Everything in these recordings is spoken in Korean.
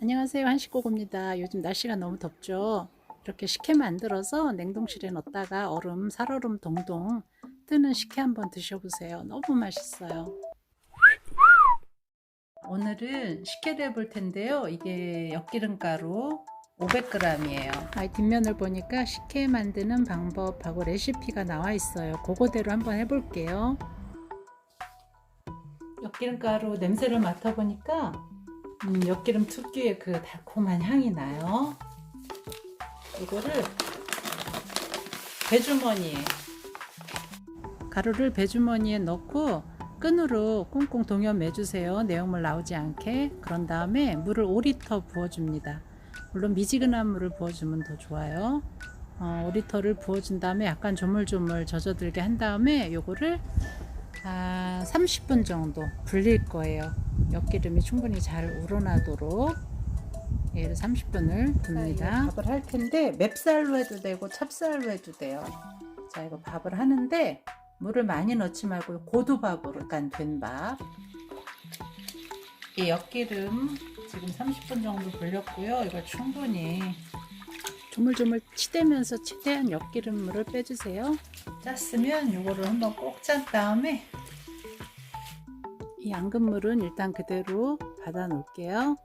안녕하세요. 한식고구입니다. 요즘 날씨가 너무 덥죠? 이렇게 식혜 만들어서 냉동실에 넣었다가 얼음 살얼음 동동 뜨는 식혜 한번 드셔보세요. 너무 맛있어요. 오늘은 식혜를 해볼 텐데요. 이게 엿기름가루 500g이에요. 아, 뒷면을 보니까 식혜 만드는 방법하고 레시피가 나와 있어요. 그거대로 한번 해볼게요. 엿기름가루 냄새를 맡아보니까 음, 엿기름 특유의 그 달콤한 향이 나요. 이거를 배주머니에 가루를 배주머니에 넣고 끈으로 꽁꽁 동여 매 주세요. 내용물 나오지 않게. 그런 다음에 물을 5리터 부어줍니다. 물론 미지근한 물을 부어주면 더 좋아요. 어, 5리터를 부어준 다음에 약간 조물조물 젖어들게 한 다음에 요거를 아, 30분 정도 불릴 거예요. 엿기름이 충분히 잘 우러나도록 얘를 30분을 둡니다. 밥을 할 텐데 맵쌀로 해도 되고 찹쌀로 해도 돼요. 자, 이거 밥을 하는데 물을 많이 넣지 말고 고두밥으로 약간 된 밥. 이 엿기름 지금 30분 정도 불렸고요. 이걸 충분히 조물조물 치대면서 최대한 엿기름물을 빼주세요. 짰으면 이거를 한번 꼭 짠 다음에 이 앙금물은 일단 그대로 받아 놓을게요.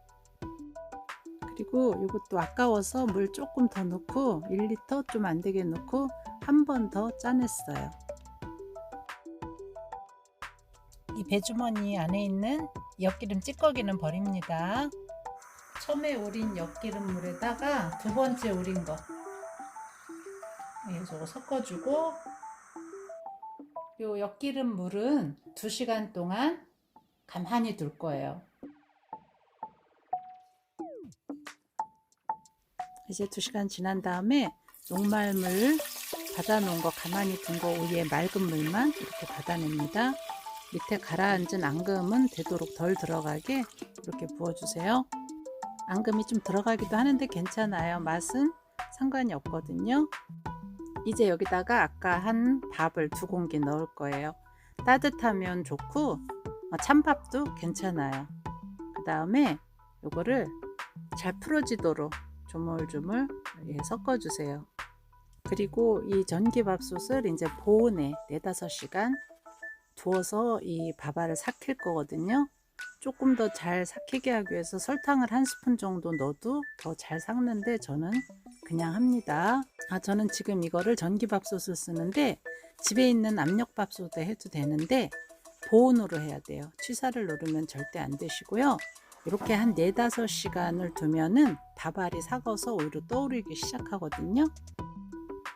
그리고 이것도 아까워서 물 조금 더 넣고 1리터 좀 안 되게 넣고 한 번 더 짜냈어요. 이 배주머니 안에 있는 엿기름 찌꺼기는 버립니다. 처음에 우린 엿기름 물에다가 두 번째 우린 거 예, 저거 섞어주고 요 엿기름 물은 2시간 동안 가만히 둘 거예요. 이제 2시간 지난 다음에 녹말물 받아놓은 거 가만히 둔 거 위에 맑은 물만 이렇게 받아냅니다. 밑에 가라앉은 앙금은 되도록 덜 들어가게 이렇게 부어주세요. 앙금이 좀 들어가기도 하는데 괜찮아요. 맛은 상관이 없거든요. 이제 여기다가 아까 한 밥을 두 공기 넣을 거예요. 따뜻하면 좋고 어, 찬밥도 괜찮아요. 그 다음에 요거를 잘 풀어지도록 조물조물 예, 섞어주세요. 그리고 이 전기밥솥을 이제 보온에 4, 5시간 두어서 이 밥알을 삭힐 거거든요. 조금 더 잘 삭히게 하기 위해서 설탕을 한 스푼 정도 넣어도 더 잘 삭는데 저는 그냥 합니다. 아, 저는 지금 이거를 전기밥솥을 쓰는데 집에 있는 압력밥솥에 해도 되는데 보온으로 해야 돼요. 취사를 누르면 절대 안 되시고요. 이렇게 한 4, 5시간을 두면은 밥알이 삭아서 오히려 떠오르기 시작하거든요.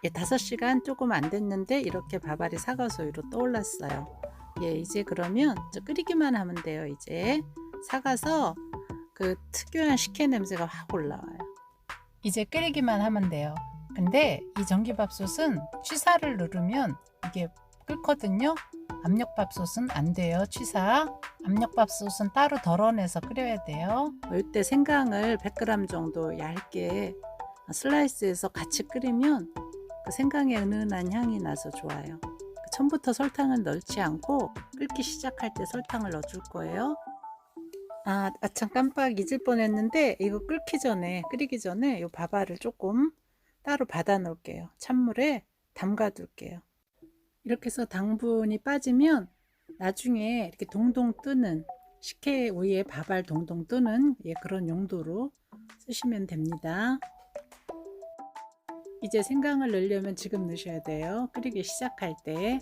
예, 5시간 조금 안 됐는데 이렇게 밥알이 삭아서 오히려 떠올랐어요. 예, 이제 그러면 저 끓이기만 하면 돼요. 이제 삭아서 그 특유한 식혜 냄새가 확 올라와요. 이제 끓이기만 하면 돼요. 근데 이 전기밥솥은 취사를 누르면 이게 끓거든요. 압력밥솥은 안 돼요. 취사. 압력밥솥은 따로 덜어내서 끓여야 돼요. 이때 생강을 100g 정도 얇게 슬라이스해서 같이 끓이면 그 생강의 은은한 향이 나서 좋아요. 처음부터 설탕은 넣지 않고 끓기 시작할 때 설탕을 넣어줄 거예요. 아, 아참 깜빡 잊을 뻔했는데 이거 끓기 전에 끓이기 전에 이 밥알을 조금 따로 받아 놓을게요. 찬물에 담가 둘게요. 이렇게 해서 당분이 빠지면 나중에 이렇게 동동 뜨는 식혜 위에 밥알 동동 뜨는 예, 그런 용도로 쓰시면 됩니다. 이제 생강을 넣으려면 지금 넣으셔야 돼요. 끓이기 시작할 때.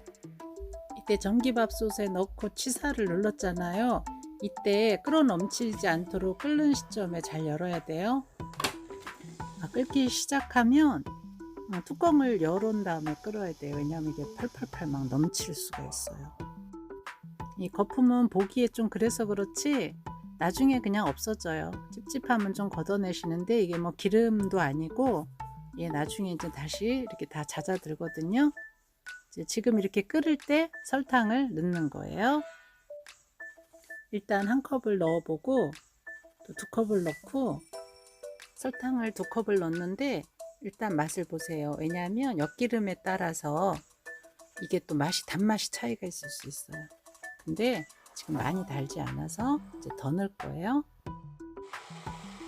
이때 전기밥솥에 넣고 취사를 눌렀잖아요. 이때 끓어 넘치지 않도록 끓는 시점에 잘 열어야 돼요. 아, 끓기 시작하면 어, 뚜껑을 열은 다음에 끓어야 돼요. 왜냐하면 이게 팔팔팔 막 넘칠 수가 있어요. 이 거품은 보기에 좀 그래서 그렇지 나중에 그냥 없어져요. 찝찝하면 좀 걷어내시는데 이게 뭐 기름도 아니고 예, 나중에 이제 다시 이렇게 다 잦아 들거든요. 이제 지금 이렇게 끓을 때 설탕을 넣는 거예요. 일단 한 컵을 넣어보고 또 두 컵을 넣고 설탕을 두 컵을 넣는데 일단 맛을 보세요. 왜냐하면 엿기름에 따라서 이게 또 맛이 단맛이 차이가 있을 수 있어요. 근데 지금 많이 달지 않아서 이제 더 넣을 거예요.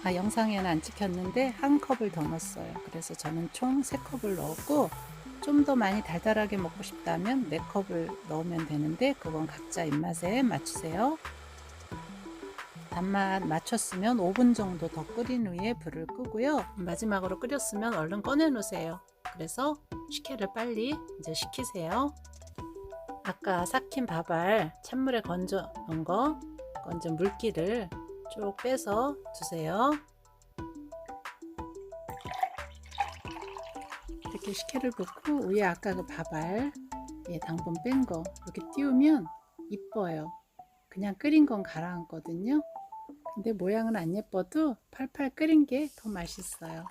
아, 영상에는 안 찍혔는데 한 컵을 더 넣었어요. 그래서 저는 총 3컵을 넣었고 좀 더 많이 달달하게 먹고 싶다면 4컵을 넣으면 되는데 그건 각자 입맛에 맞추세요. 단맛 맞췄으면 5분 정도 더 끓인 후에 불을 끄고요. 마지막으로 끓였으면 얼른 꺼내 놓으세요. 그래서 식혜를 빨리 이제 식히세요. 아까 삭힌 밥알 찬물에 건져 놓은 거 건져 물기를 쭉 빼서 두세요. 이렇게 식혜를 붓고 위에 아까 그 밥알 예, 당분 뺀 거 이렇게 띄우면 이뻐요. 그냥 끓인 건 가라앉거든요. 근데 모양은 안 예뻐도 팔팔 끓인 게 더 맛있어요.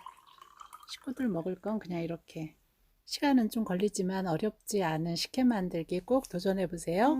식구들 먹을 건 그냥 이렇게 시간은 좀 걸리지만 어렵지 않은 식혜 만들기 꼭 도전해 보세요.